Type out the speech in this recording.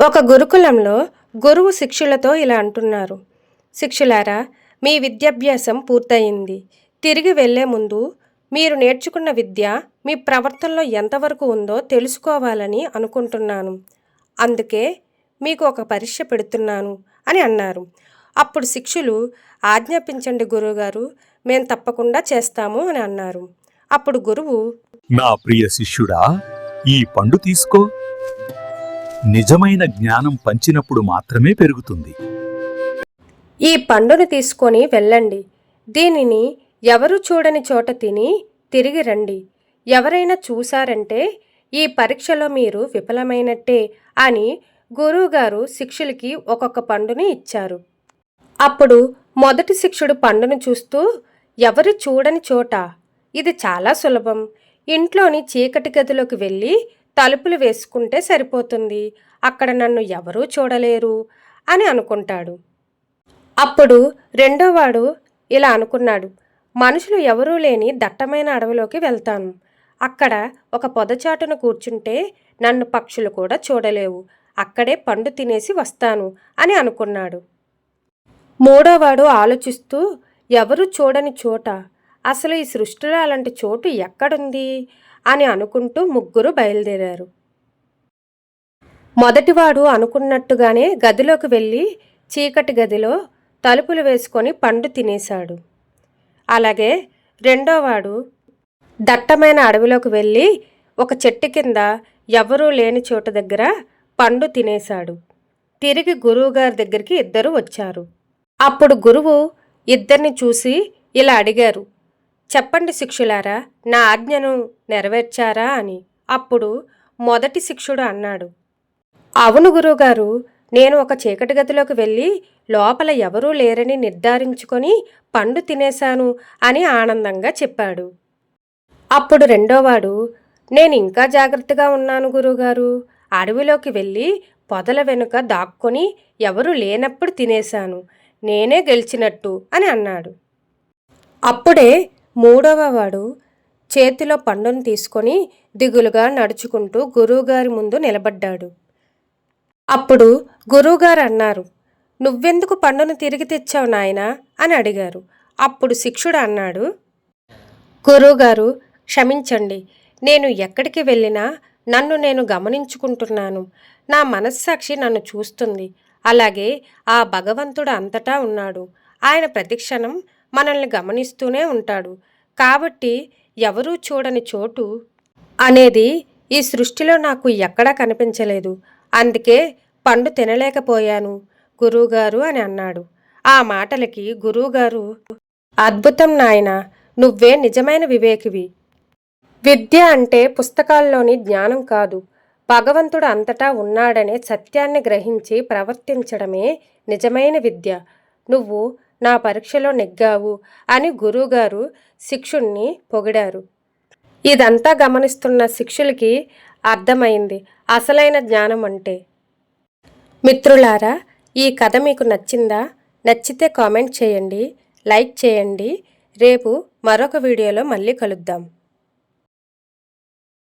ఒక గురుకులంలో గురువు శిక్షులతో ఇలా అంటున్నారు. శిక్షులారా మీ విద్యాభ్యాసం పూర్తయింది. తిరిగి వెళ్ళే ముందు మీరు నేర్చుకున్న విద్య మీ ప్రవర్తనలో ఎంతవరకు ఉందో తెలుసుకోవాలని అనుకుంటున్నాను. అందుకే మీకు ఒక పరీక్ష పెడుతున్నాను అని అన్నారు. అప్పుడు శిక్షులు ఆజ్ఞాపించండి గురువుగారు మేము తప్పకుండా చేస్తాము అని అన్నారు. అప్పుడు గురువు నా ప్రియ శిష్యుడా ఈ పండు తీసుకో. నిజమైన జ్ఞానం పంచినప్పుడు మాత్రమే పెరుగుతుంది. ఈ పండును తీసుకొని వెళ్ళండి. దీనిని ఎవరు చూడని చోట తిని తిరిగి రండి. ఎవరైనా చూశారంటే ఈ పరీక్షలో మీరు విఫలమైనట్టే అని గురువుగారు శిక్షులకి ఒక్కొక్క పండుని ఇచ్చారు. అప్పుడు మొదటి శిక్షుడు పండును చూస్తూ ఎవరు చూడని చోట? ఇది చాలా సులభం. ఇంట్లోని చీకటి గదిలోకి వెళ్ళి తలుపులు వేసుకుంటే సరిపోతుంది. అక్కడ నన్ను ఎవరూ చూడలేరు అని అనుకుంటాడు. అప్పుడు రెండోవాడు ఇలా అనుకున్నాడు. మనుషులు ఎవరూ లేని దట్టమైన అడవిలోకి వెళ్తాను. అక్కడ ఒక పొదచాటున కూర్చుంటే నన్ను పక్షులు కూడా చూడలేవు. అక్కడే పండు తినేసి వస్తాను అని అనుకున్నాడు. మూడోవాడు ఆలోచిస్తూ ఎవరు చూడని చోట? అసలు ఈ సృష్టిలో అలాంటి చోటు ఎక్కడుంది? అని అనుకుంటూ ముగ్గురు బయలుదేరారు. మొదటివాడు అనుకున్నట్టుగానే గదిలోకి వెళ్ళి చీకటి గదిలో తలుపులు వేసుకొని పండు తినేశాడు. అలాగే రెండోవాడు దట్టమైన అడవిలోకి వెళ్ళి ఒక చెట్టు కింద ఎవరూ లేని చోట దగ్గర పండు తినేశాడు. తిరిగి గురువుగారి దగ్గరికి ఇద్దరు వచ్చారు. అప్పుడు గురువు ఇద్దరిని చూసి ఇలా అడిగారు చెప్పండి శిక్షులారా నా ఆజ్ఞను నెరవేర్చారా అని. అప్పుడు మొదటి శిక్షుడు అన్నాడు అవును గురువుగారు నేను ఒక చీకటి గదిలోకి వెళ్ళి లోపల ఎవరూ లేరని నిర్ధారించుకొని పండు తినేశాను అని ఆనందంగా చెప్పాడు. అప్పుడు రెండోవాడు నేను ఇంకా జాగ్రత్తగా ఉన్నాను గురువుగారు అడవిలోకి వెళ్ళి పొదల వెనుక దాక్కొని ఎవరు లేనప్పుడు తినేశాను నేనే గెలిచినట్టు అని అన్నాడు. అప్పుడే మూడవ వాడు చేతిలో పండును తీసుకొని దిగులుగా నడుచుకుంటూ గురువుగారి ముందు నిలబడ్డాడు. అప్పుడు గురువుగారు అన్నారు నువ్వెందుకు పండును తిరిగి తెచ్చావు నాయనా? అని అడిగారు. అప్పుడు శిక్షుడు అన్నాడు గురువుగారు క్షమించండి. నేను ఎక్కడికి వెళ్ళినా నన్ను నేను గమనించుకుంటున్నాను. నా మనస్సాక్షి నన్ను చూస్తుంది. అలాగే ఆ భగవంతుడు అంతటా ఉన్నాడు. ఆయన ప్రతిక్షణం మనల్ని గమనిస్తూనే ఉంటాడు. కాబట్టి ఎవరూ చూడని చోటు అనేది ఈ సృష్టిలో నాకు ఎక్కడా కనిపించలేదు. అందుకే పండు తినలేకపోయాను. గురువుగారు అని అన్నాడు. ఆ మాటలకి గురువుగారు అద్భుతం నాయన నువ్వే నిజమైన వివేకివి. విద్య అంటే పుస్తకాల్లోని జ్ఞానం కాదు. భగవంతుడు అంతటా ఉన్నాడనే సత్యాన్ని గ్రహించి ప్రవర్తించడమే నిజమైన విద్య. నువ్వు నా పరీక్షలో నెగ్గావు అని గురువుగారు శిక్షుణ్ణి పొగిడారు. ఇదంతా గమనిస్తున్న శిక్షులకి అర్థమైంది అసలైన జ్ఞానం అంటే మిత్రులారా ఈ కథ మీకు నచ్చిందా? నచ్చితే కామెంట్ చేయండి లైక్ చేయండి. రేపు మరొక వీడియోలో మళ్ళీ కలుద్దాం.